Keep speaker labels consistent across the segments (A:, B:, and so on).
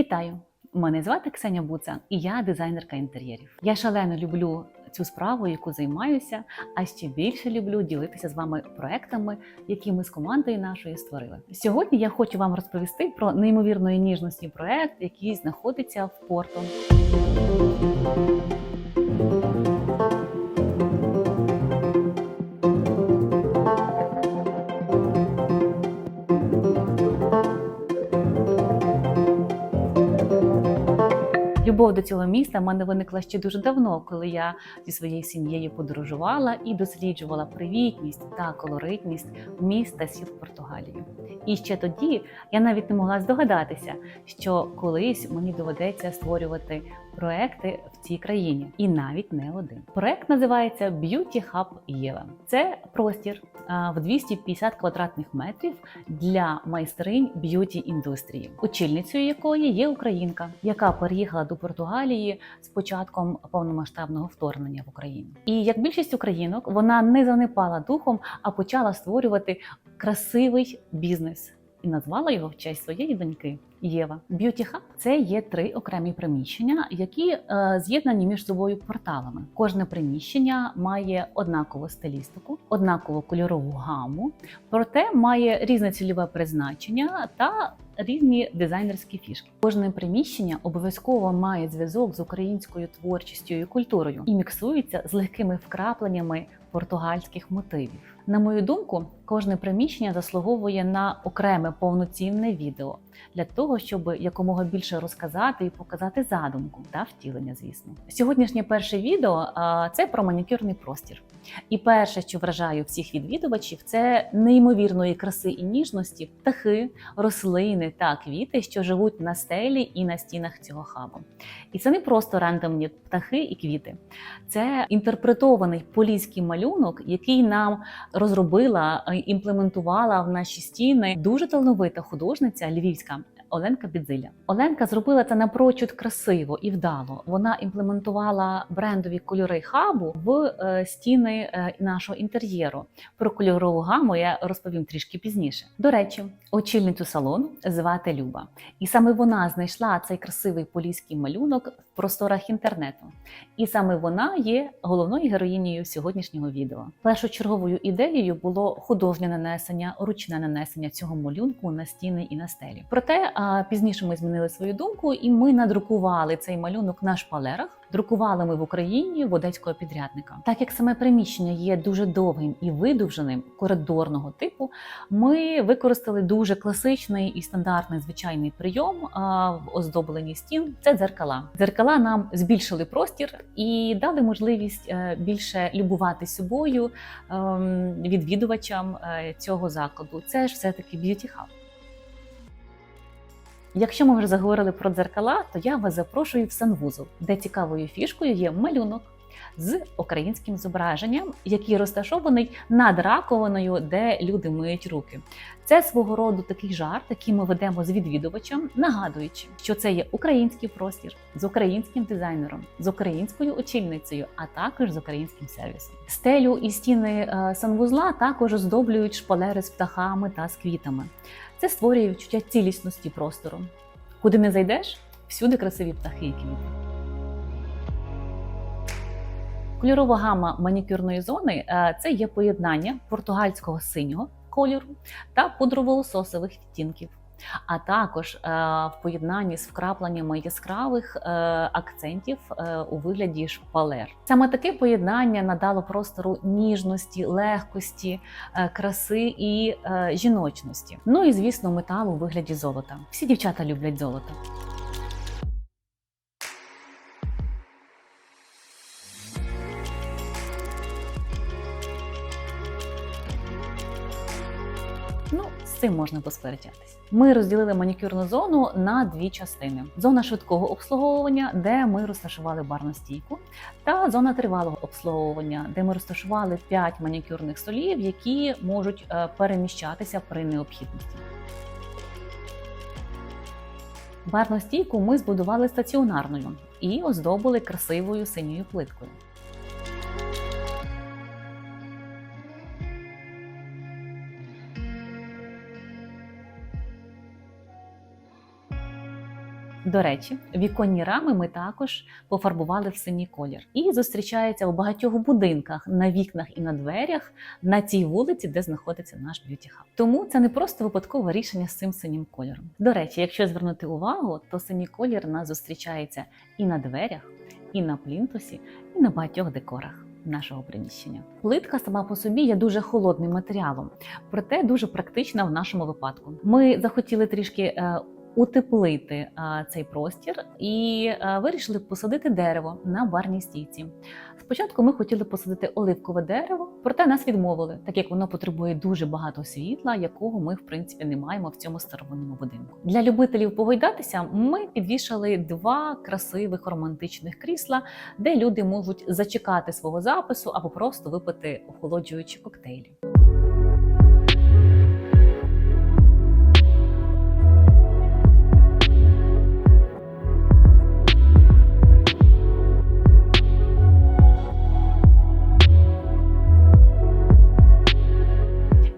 A: Вітаю! Мене звати Ксеня Буца, і я дизайнерка інтер'єрів. Я шалено люблю цю справу, яку займаюся, а ще більше люблю ділитися з вами проектами, які ми з командою нашою створили. Сьогодні я хочу вам розповісти про неймовірної ніжності проект, який знаходиться в порту. Любов до цього міста в мене виникла ще дуже давно, коли я зі своєю сім'єю подорожувала і досліджувала привітність та колоритність міста сіл Португалії. І ще тоді я навіть не могла здогадатися, що колись мені доведеться створювати проекти цій країні, і навіть не один. Проект називається Beauty Hub Єва. Це простір в 250 квадратних метрів для майстринь б'юті індустрії, очільницею якої є українка, яка переїхала до Португалії з початком повномасштабного вторгнення в Україну. І як більшість українок, вона не занепала духом, а почала створювати красивий бізнес і назвала його в честь своєї доньки. Єва Beauty Hub – це є три окремі приміщення, які е, з'єднані між собою порталами. Кожне приміщення має однакову стилістику, однакову кольорову гаму, проте має різне цільове призначення та різні дизайнерські фішки. Кожне приміщення обов'язково має зв'язок з українською творчістю і культурою і міксується з легкими вкрапленнями португальських мотивів. На мою думку, кожне приміщення заслуговує на окреме повноцінне відео для того, щоб якомога більше розказати і показати задумку та втілення. Звісно, сьогоднішнє перше відео це про манікюрний простір. І перше, що вражає всіх відвідувачів, це неймовірної краси і ніжності птахи, рослини та квіти, що живуть на стелі і на стінах цього хабу. І це не просто рандомні птахи і квіти, це інтерпретований поліський малюнок, який нам розробила і імплементувала в наші стіни дуже талановита художниця львівська. Оленка Бідзиля. Оленка зробила це напрочуд красиво і вдало. Вона імплементувала брендові кольори хабу в е, стіни е, нашого інтер'єру. Про кольорову гаму я розповім трішки пізніше. До речі, очільницю салону звати Люба, і саме вона знайшла цей красивий поліський малюнок просторах інтернету. І саме вона є головною героїнею сьогоднішнього відео. Першочерговою ідеєю було художнє нанесення, ручне нанесення цього малюнку на стіни і на стелі. Проте пізніше ми змінили свою думку, і ми надрукували цей малюнок на шпалерах. Друкували ми в Україні в одеського підрядника. Так як саме приміщення є дуже довгим і видовженим коридорного типу, ми використали дуже класичний і стандартний звичайний прийом в оздобленні стін. Це дзеркала. Дзеркала нам збільшили простір і дали можливість е, більше любувати собою ем, відвідувачам е, цього закладу. Це ж все таки б'юті хаб. Якщо ми вже заговорили про дзеркала, то я вас запрошую в санвузол, де цікавою фішкою є малюнок з українським зображенням, який розташований над раковиною, де люди миють руки. Це свого роду такий жарт, який ми ведемо з відвідувачем, нагадуючи, що це є український простір з українським дизайнером, з українською очільницею, а також з українським сервісом. Стелю і стіни е, санвузла також оздоблюють шпалери з птахами та з квітами. Це створює відчуття цілісності простору. Куди не зайдеш, всюди красиві птахи і квіти. Кольорова гама манікюрної зони е, це є поєднання португальського синього кольору та пудрово-лососових відтінків, а також е, в поєднанні з вкрапленнями яскравих е, акцентів у вигляді шпалер. Саме таке поєднання надало простору ніжності, легкості, краси і жіночності. Ну і звісно, метал у вигляді золота. Всі дівчата люблять золото. Ну, з цим можна посперечатись. Ми розділили манікюрну зону на дві частини: зона швидкого обслуговування, де ми розташували барну стійку, та зона тривалого обслуговування, де ми розташували 5 манікюрних столів, які можуть е, переміщатися при необхідності. Барну стійку ми збудували стаціонарною і оздобили красивою синьою плиткою. До речі, віконні рами ми також пофарбували в синій колір і зустрічається у багатьох будинках на вікнах і на дверях на тій вулиці, де знаходиться наш б'юті-хаб. Тому це не просто випадкове рішення з цим синім кольором. До речі, якщо звернути увагу, то синій колір нас зустрічається і на дверях, і на плінтусі, і на багатьох декорах. Нашого приміщення плитка сама по собі є дуже холодним матеріалом, проте дуже практична в нашому випадку. Ми захотіли трішки е, утеплити цей простір і вирішили посадити дерево на барній стійці. Спочатку ми хотіли посадити оливкове дерево, проте нас відмовили, так як воно потребує дуже багато світла, якого ми в принципі не маємо в цьому старовинному будинку. Для любителів погойдатися ми підвішали два красивих романтичних крісла, де люди можуть зачекати свого запису або просто випити охолоджуючі коктейлі.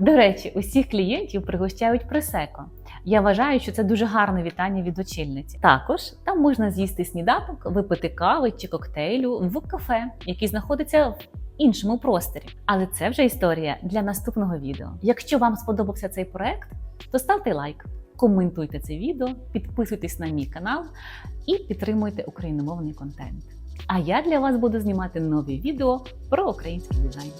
A: До речі, усіх клієнтів пригощають присеко. Я вважаю, що це дуже гарне вітання від очільниці. Також там можна з'їсти сніданок, випити кави чи коктейлю в кафе, який знаходиться в іншому просторі. Але це вже історія для наступного відео. Якщо вам сподобався цей проект, то ставте лайк, коментуйте це відео, підписуйтесь на мій канал і підтримуйте україномовний контент. А я для вас буду знімати нові відео про український дизайн.